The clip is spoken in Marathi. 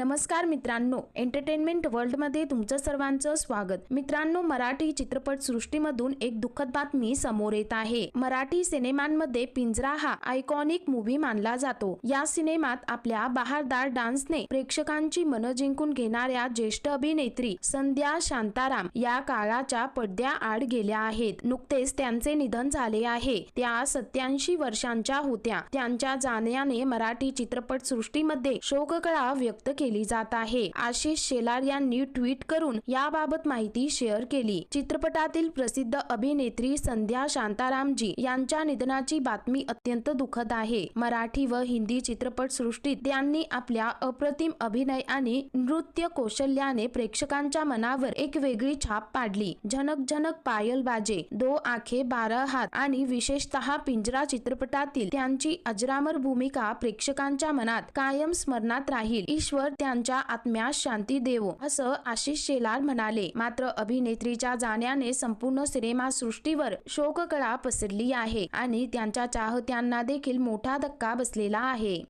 नमस्कार मित्रांनो एंटरटेनमेंट वर्ल्डमध्ये तुमचं सर्वांचं स्वागत. मित्रांनो मराठी चित्रपट सृष्टीमधून एक दुःखद बातमी समोर येत आहे. मराठी सिनेमांमध्ये पिंजरा हा आयकॉनिक मूव्ही मानला जातो. या सिनेमात आपल्या बहारदार डान्सने प्रेक्षकांची मनं जिंकून घेणाऱ्या ज्येष्ठ अभिनेत्री संध्या शांताराम या काळाच्या पडद्या आड गेल्या आहेत. नुकतेच त्यांचे निधन झाले आहे. त्या सत्याऐंशी वर्षांच्या होत्या. त्यांच्या जाण्याने मराठी चित्रपट सृष्टीमध्ये शोककळा व्यक्त केली. केली जात आहे. आशिष शेलार यांनी ट्विट करून याबाबत माहिती शेअर केली. चित्रपटातील प्रसिद्ध अभिनेत्री संध्या शांतारामजी यांच्या निधनाची बातमी अत्यंत दुःखद आहे. मराठी व हिंदी चित्रपट सृष्टीत त्यांनी आपल्या अप्रतिम अभिनय आणि नृत्य कौशल्याने प्रेक्षकांच्या मनावर एक वेगळी छाप पाडली. झनक झनक पायल बाजे दो आखे बारा हात आणि विशेषतः पिंजरा चित्रपटातील त्यांची अजरामर भूमिका प्रेक्षकांच्या मनात कायम स्मरणात राहील. ईश्वर त्यांच्या आत्म्यास शांती देवो. असं आशिष शेलार म्हणाले. मात्र अभिनेत्रीच्या जाण्याने संपूर्ण सिनेमा सृष्टीवर शोककळा पसरली आहे आणि त्यांच्या चाहत्यांना देखील मोठा धक्का बसलेला आहे.